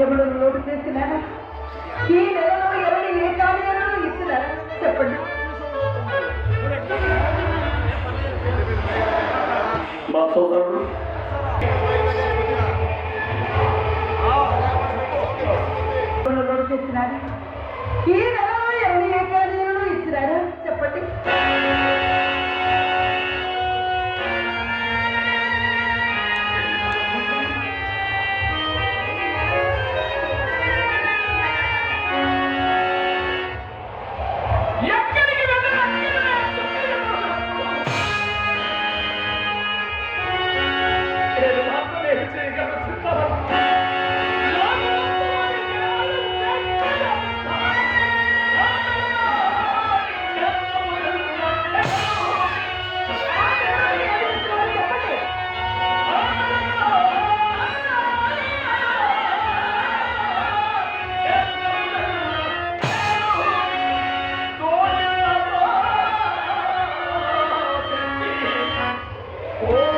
ఎవడు లోటు చేసినారా ఈ నెలలో ఎవరు ఏ కార్యాలను ఇచ్చినారా చెప్పండి. మా సోదరుడు. ఈ నెల Oh.